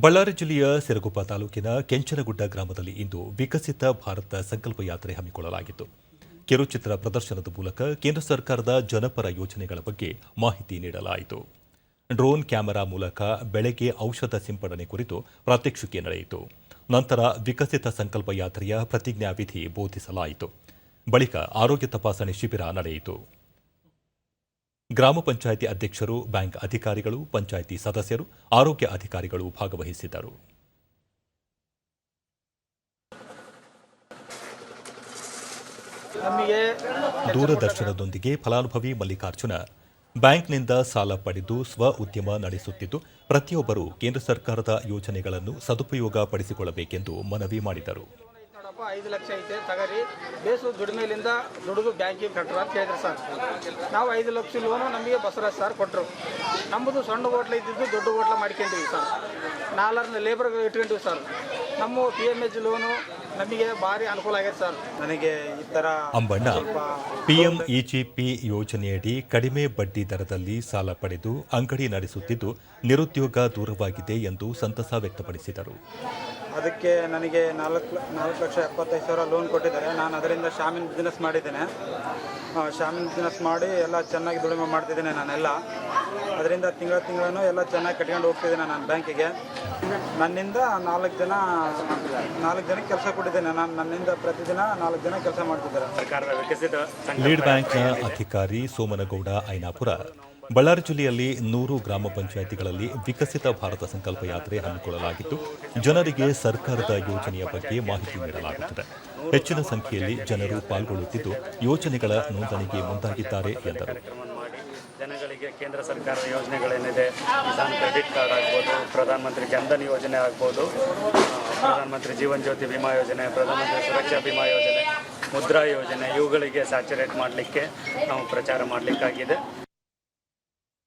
ಬಳ್ಳಾರಿ ಜಿಲ್ಲೆಯ ಸಿರಗುಪ್ಪ ತಾಲೂಕಿನ ಕೆಂಚನಗುಡ್ಡ ಗ್ರಾಮದಲ್ಲಿ ಇಂದು ವಿಕಸಿತ ಭಾರತ ಸಂಕಲ್ಪ ಯಾತ್ರೆ ಹಮ್ಮಿಕೊಳ್ಳಲಾಗಿತ್ತು. ಕಿರುಚಿತ್ರ ಪ್ರದರ್ಶನದ ಮೂಲಕ ಕೇಂದ್ರ ಸರ್ಕಾರದ ಜನಪರ ಯೋಜನೆಗಳ ಬಗ್ಗೆ ಮಾಹಿತಿ ನೀಡಲಾಯಿತು. ಡ್ರೋನ್ ಕ್ಯಾಮೆರಾ ಮೂಲಕ ಬೆಳೆಗೆ ಔಷಧ ಸಿಂಪಡಣೆ ಕುರಿತು ಪ್ರಾತ್ಯಕ್ಷಿಕೆ ನಡೆಯಿತು. ನಂತರ ವಿಕಸಿತ ಸಂಕಲ್ಪ ಯಾತ್ರೆಯ ಪ್ರತಿಜ್ಞಾವಿಧಿ ಬೋಧಿಸಲಾಯಿತು. ಬಳಿಕ ಆರೋಗ್ಯ ತಪಾಸಣೆ ಶಿಬಿರ ನಡೆಯಿತು. ಗ್ರಾಮ ಪಂಚಾಯಿತಿ ಅಧ್ಯಕ್ಷರು ಬ್ಯಾಂಕ್ ಅಧಿಕಾರಿಗಳು ಪಂಚಾಯಿತಿ ಸದಸ್ಯರು ಆರೋಗ್ಯ ಅಧಿಕಾರಿಗಳು ಭಾಗವಹಿಸಿದ್ದರು. ದೂರದರ್ಶನದೊಂದಿಗೆ ಫಲಾನುಭವಿ ಮಲ್ಲಿಕಾರ್ಜುನ ಬ್ಯಾಂಕ್ನಿಂದ ಸಾಲ ಪಡೆದು ಸ್ವ ಉದ್ಯಮ ನಡೆಸುತ್ತಿದ್ದು ಪ್ರತಿಯೊಬ್ಬರು ಕೇಂದ್ರ ಸರ್ಕಾರದ ಯೋಜನೆಗಳನ್ನು ಸದುಪಯೋಗ ಪಡಿಸಿಕೊಳ್ಳಬೇಕೆಂದು ಮನವಿ ಮಾಡಿದರು. ನೋಡಪ್ಪ ಐದು ಲಕ್ಷ ಐತೆ ತಗರಿ. ಬೇಸು ದುಡಿಮೆಲಿಂದ ದುಡಿದು ಬ್ಯಾಂಕಿಗೆ ಕಟ್ಟರು ಅಂತ ಹೇಳಿದ್ರು ಸರ್. ನಾವು ಐದು ಲಕ್ಷ ಲೋನು ನಮಗೆ ಬಸವರಾಜ್ ಸರ್ ಕೊಟ್ಟರು ನಮ್ಮದು ಸಣ್ಣ ಹೋಟ್ಲ ಇದ್ದಿದ್ದು ದೊಡ್ಡ ಹೋಟ್ಲ ಮಾಡ್ಕೊಂಡಿವಿ ಸರ್. ನಾಲ್ಕರನ್ನ ಲೇಬರ್ ಇಟ್ಕೊಂಡಿವಿ ಸರ್. ನಮ್ಮ ಪಿ ಎಂ ಎಚ್ ಲೋನು ನಮಗೆ ಭಾರಿ ಅನುಕೂಲ ಆಗೈತೆ ಸರ್. ನನಗೆ ಈ ಥರ ಅಂಬಣ್ಣ ಜಿ ಪಿ ಯೋಜನೆಯಡಿ ಕಡಿಮೆ ಬಡ್ಡಿ ದರದಲ್ಲಿ ಸಾಲ ಪಡೆದು ಅಂಗಡಿ ನಡೆಸುತ್ತಿದ್ದು ನಿರುದ್ಯೋಗ ದೂರವಾಗಿದೆ ಎಂದು ಸಂತಸ ವ್ಯಕ್ತಪಡಿಸಿದರು. ಅದಕ್ಕೆ ನನಗೆ ನಾಲ್ಕು ನಾಲ್ಕು ಲಕ್ಷ ಎಪ್ಪತ್ತೈದು ಸಾವಿರ ಲೋನ್ ಕೊಟ್ಟಿದ್ದಾರೆ. ನಾನು ಅದರಿಂದ ಶಾಮಿನ್ ಬಿಸ್ನೆಸ್ ಮಾಡಿದ್ದೇನೆ. ಶಾಮಿನ್ ಬಿಸ್ನೆಸ್ ಮಾಡಿ ಎಲ್ಲ ಚೆನ್ನಾಗಿ ದುಡಿಮೆ ಮಾಡ್ತಿದ್ದೇನೆ ನಾನೆಲ್ಲ. ಅದರಿಂದ ತಿಂಗಳ ತಿಂಗಳೂ ಎಲ್ಲ ಚೆನ್ನಾಗಿ ಕಟ್ಕೊಂಡು ಹೋಗ್ತಿದ್ದೇನೆ ನಾನು ಬ್ಯಾಂಕಿಗೆ ನನ್ನಿಂದ ನಾಲ್ಕು ಜನ ನಾಲ್ಕು ಜನಕ್ಕೆ ಕೆಲಸ ಕೊಟ್ಟಿದ್ದೇನೆ. ನಾನು ನನ್ನಿಂದ ಪ್ರತಿದಿನ ನಾಲ್ಕು ಜನ ಕೆಲಸ ಮಾಡ್ತಿದ್ದಾರೆ. ಸರ್ಕಾರದ ವಿಕಸಿತ ಲೀಡ್ ಬ್ಯಾಂಕ್ನ ಅಧಿಕಾರಿ ಸೋಮನಗೌಡ ಐನಾಪುರ. ಬಳ್ಳಾರಿ ಜಿಲ್ಲೆಯಲ್ಲಿ ನೂರು ಗ್ರಾಮ ಪಂಚಾಯಿತಿಗಳಲ್ಲಿ ವಿಕಸಿತ ಭಾರತ ಸಂಕಲ್ಪ ಯಾತ್ರೆ ಹಮ್ಮಿಕೊಳ್ಳಲಾಗಿದ್ದು ಜನರಿಗೆ ಸರ್ಕಾರದ ಯೋಜನೆಯ ಬಗ್ಗೆ ಮಾಹಿತಿ ನೀಡಲಾಗುತ್ತಿದೆ. ಹೆಚ್ಚಿನ ಸಂಖ್ಯೆಯಲ್ಲಿ ಜನರು ಪಾಲ್ಗೊಳ್ಳುತ್ತಿದ್ದು ಯೋಜನೆಗಳ ನೋಂದಣಿಗೆ ಮುಂದಾಗಿದ್ದಾರೆ ಎಂದರು. ಜನಗಳಿಗೆ ಕೇಂದ್ರ ಸರ್ಕಾರದ ಯೋಜನೆಗಳೇನಿದೆ? ಕಿಸಾನ್ ಕ್ರೆಡಿಟ್ ಕಾರ್ಡ್ ಆಗ್ಬೋದು, ಪ್ರಧಾನಮಂತ್ರಿ ಜನ್ಧನ್ ಯೋಜನೆ ಆಗ್ಬೋದು ಪ್ರಧಾನಮಂತ್ರಿ ಜೀವನ್ ಜ್ಯೋತಿ ವಿಮಾ ಯೋಜನೆ, ಪ್ರಧಾನಮಂತ್ರಿ ಸುರಕ್ಷಾ ವಿಮಾ ಯೋಜನೆ, ಮುದ್ರಾ ಯೋಜನೆ, ಇವುಗಳಿಗೆ ಸ್ಯಾಚುರೇಟ್ ಮಾಡಲಿಕ್ಕೆ ನಾವು ಪ್ರಚಾರ ಮಾಡಲಿಕ್ಕಾಗಿದೆ.